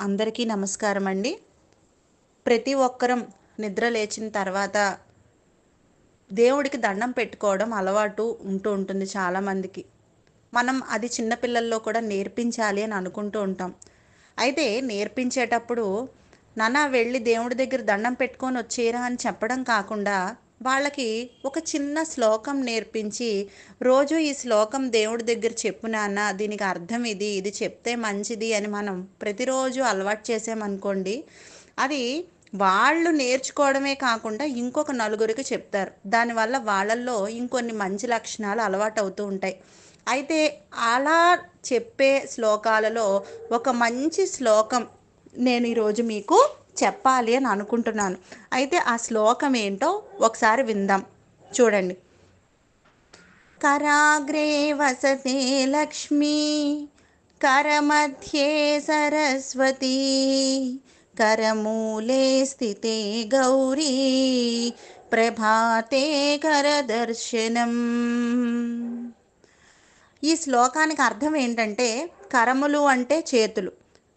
అందరికీ నమస్కారం అండి ప్రతి ఒక్కరం నిద్ర లేచిన తర్వాత దేవుడికి దండం పెట్టుకోవడం అలవాటు ఉంటూ ఉంటుంది చాలామందికి. మనం అది చిన్నపిల్లల్లో కూడా నేర్పించాలి అని అనుకుంటూ ఉంటాం. అయితే నేర్పించేటప్పుడు నాన్న వెళ్ళి దేవుడి దగ్గర దండం పెట్టుకొని వచ్చేరా అని చెప్పడం కాకుండా వాళ్ళకి ఒక చిన్న శ్లోకం నేర్పించి రోజు ఈ శ్లోకం దేవుడి దగ్గర చెప్పు నాన్న దీనికి అర్థం ఇది ఇది చెప్తే మంచిది అని మనం ప్రతిరోజు అలవాటు చేసామనుకోండి అది వాళ్ళు నేర్చుకోవడమే కాకుండా ఇంకొక నలుగురికి చెప్తారు. దానివల్ల వాళ్ళల్లో ఇంకొన్ని మంచి లక్షణాలు అలవాటు అవుతూ ఉంటాయి. అయితే అలా చెప్పే శ్లోకాలలో ఒక మంచి శ్లోకం నేను ఈరోజు మీకు చెప్పాలి అని అనుకుంటున్నాను. అయితే ఆ శ్లోకం ఏంటో ఒకసారి విందాం. చూడండి. కరాగ్రే వసతే లక్ష్మీ కరమధ్యే సరస్వతి కరమూలే స్థితే గౌరీ ప్రభాతే కరదర్శనం. ఈ శ్లోకానికి అర్థం ఏంటంటే కరములు అంటే చేతులు.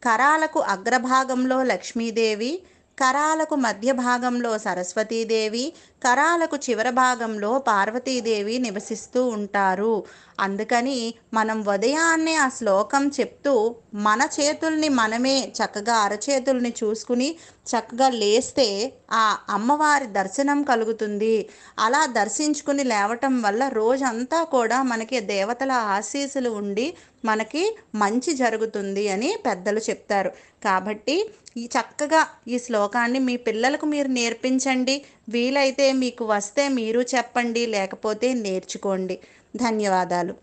కరాలకు అగ్రభాగంలో లక్ష్మీదేవి కరాలకు మధ్య భాగంలో సరస్వతీదేవి కరాలకు చివరి భాగంలో పార్వతీదేవి నివసిస్తూ ఉంటారు. అందుకని మనం ఉదయాన్నే ఆ శ్లోకం చెప్తూ మన చేతుల్ని మనమే చక్కగా అరచేతుల్ని చూసుకుని చక్కగా లేస్తే ఆ అమ్మవారి దర్శనం కలుగుతుంది. అలా దర్శించుకుని లేవటం వల్ల రోజంతా కూడా మనకి దేవతల ఆశీస్సులు ఉండి మనకి మంచి జరుగుతుంది అని పెద్దలు చెప్తారు. కాబట్టి ఈ చక్కగా ఈ శ్లోకాన్ని మీ పిల్లలకు మీరు నేర్పించండి. వీలైతే మీకు వస్తే మీరు చెప్పండి లేకపోతే నేర్చుకోండి. ధన్యవాదాలు.